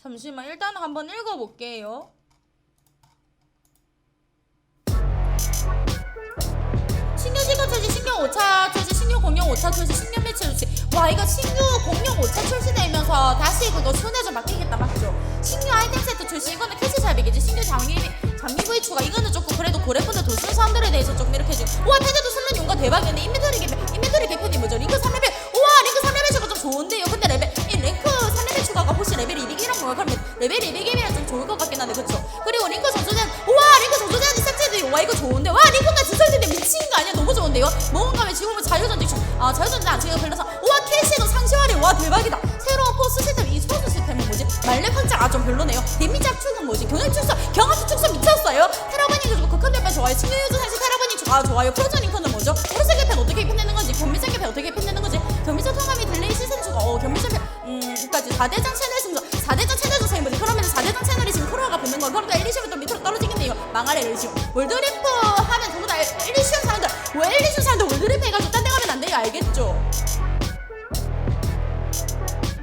잠시만 일단 한번 읽어볼게요. 신규 지급 출시 신규 5차 출시 신규 공룡 5차 출시 신규 매출 출시 와 이거 신규 공룡 5차 출시되면서 다시 그거 순회 좀 바뀌겠다 맞죠? 신규 아이템 세트 출시 이거는 캐치 잡이겠지 신규 장미 장미 부위 추가 이거는 조금 그래도 고래펀드 도순 사람들에 대해서 조금 이렇게 해주고 우와 패드도 쓰는 용과 대박이네 인벤토리 개편 인벤토리 개편이 뭐죠? 링크 레벨 200이란 거야? 그럼 레벨 200이면 좀 좋을 것 같긴 한데 그쵸? 그리고 링크 전소전 우와 링크 전소전이 삭제돼 와 이거 좋은데 와 링크가 지설인데 미친 거 아니야 너무 좋은데요? 모험가면 지금은 자유전직 중- 아 자유전직 안 지금 별로서 우와 캐시도 상시화리 와 대박이다 새로운 포스 시스템 이 소스 시스템은 뭐지? 말렙 확장 아 좀 별로네요 데미지 압축은 뭐지? 경합 축소 경합 축소 미쳤어요? 테라바니 그리고 대판 좋아요 신규 유저 상시 테라바니 좋아 좋아요 프로전 링크는 4대장 채널 승소 4대장 채널 뭐지? 그러면 4대장 채널이 지금 프로가 붙는 건또 엘리시면 또 밑으로 떨어지겠네요. 망할 엘리시움 월드리프 하면 전부 다 엘리시움 사람들. 왜 엘리시움 사람들 월드리프 해가지고 딴 데 가면 안 돼요? 알겠죠?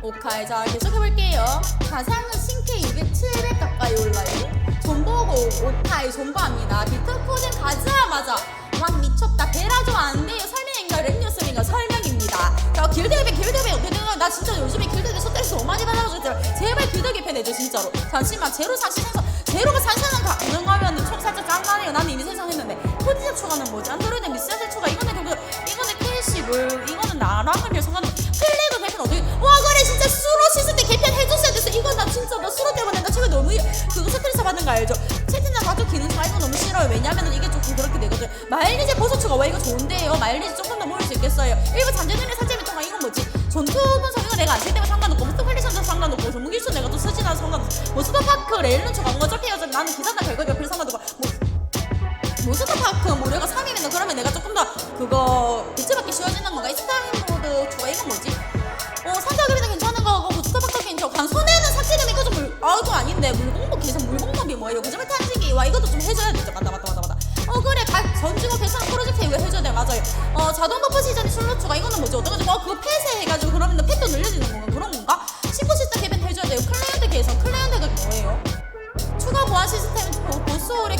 오카이 자 계속 해볼게요. 가상은 신캐 200, 700 가까이 올라요. 존버고 오카이 존버합니다. 비트코인 가자마자. 막 미쳤다. 베라조 안 돼요. 설명인가 랩뉴스인가 설명입니다. 자 길드앱에 길드앱에 어떻게 거야? 나 진짜 요즘에 개편해줘 진짜로. 잠시만 제로 사시 생성 제로가 산산은 가능하면 총 살짝 짱나네요. 나는 이미 생성했는데. 코디샵 추가는 뭐지? 안드로이드 미스야셀 추가. 이거는 결국 이거는 캐시 뭘 이거는 나랑은 상관없 클레이도 개편 어떻게 와 그래 진짜 수로 시스템 개편 해줬어야 됐어. 이거 나 진짜 나 수로 때문에. 나 최근 너무 그거 스트레스 받는 거 알죠? 채팅창 다좀 기능 잘 이거 너무 싫어요. 왜냐면은 이게 조금 그렇게 되거든. 마일리지 버섯 추가. 와 이거 좋은데요. 마일리지 조금 더 모을 수 있겠어요. 일부 잠재능의 사제비 통화 이건 뭐지? 전투 분석. 이거 내가 안쓸 때면 상관없고 무스터 퀄리션도 상관없고 전문기술 내가 또 쓰지 않아 상관없어. 모스터 파크 레일런 추가 온 어차피 어차피 나는 기사나 결과 옆에 상관없고 뭐 모스터파크 무료가 3이면 그러면 내가 조금 더 그거 배치받기 쉬워지는 건가? 모드 추가 이건 뭐지? 어 산타그리는 괜찮은 거고 모스터파크 괜찮고. 강손에는 삭제되면 이거 좀 물.. 아 이거 아닌데. 물공법 계속 물공법이 뭐예요? 그즘에 탄식이 와 이것도 좀 해줘야 되죠. 맞다 맞다 맞다 맞다. 어 그래. 각 전직업 개선 프로젝트 이거 해줘야 돼. 맞아요. 어 자동 버프 시즌 슬롯 추가 이거는 뭐지? 어떤 거지? 어 그거 폐쇄해가지고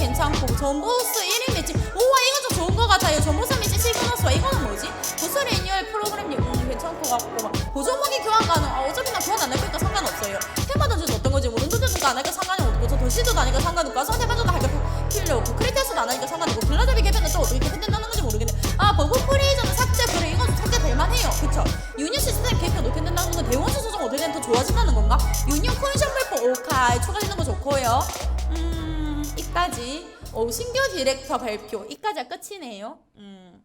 괜찮고 전보스 1인 매치 우와 이건 좀 좋은 것 같아요. 전보스 매치 시그너스와 이거는 뭐지? 보스 리뉴얼 프로그램 음, 괜찮고 같고 막 보조무기 교환 가능. 아, 어차피 나 교환 안 할 거니까 상관없어요. 테마 던져도 어떤 거지 뭐 룬도 던져도 안 하니까 상관이 없고 저 도시도 안 하니까 상관없고 상대 반전도 할까 필요 없고 크리테스도 안 하니까 상관없고 블라드비 개편은 또 어떻게 개편된다는 건지 모르겠네. 아 버그 프리저는 삭제 그래. 이건 좀 삭제 될 만 해요. 그쵸? 유니온 시스템 개편 된다는 건 대원수 조정 어떻게 되면 더 좋아진다는 건가? 유니온 코인션 물품 오카이 추가되는 거 좋고요. 음 이까지. 오 신규 디렉터 발표. 이까지가 끝이네요. 음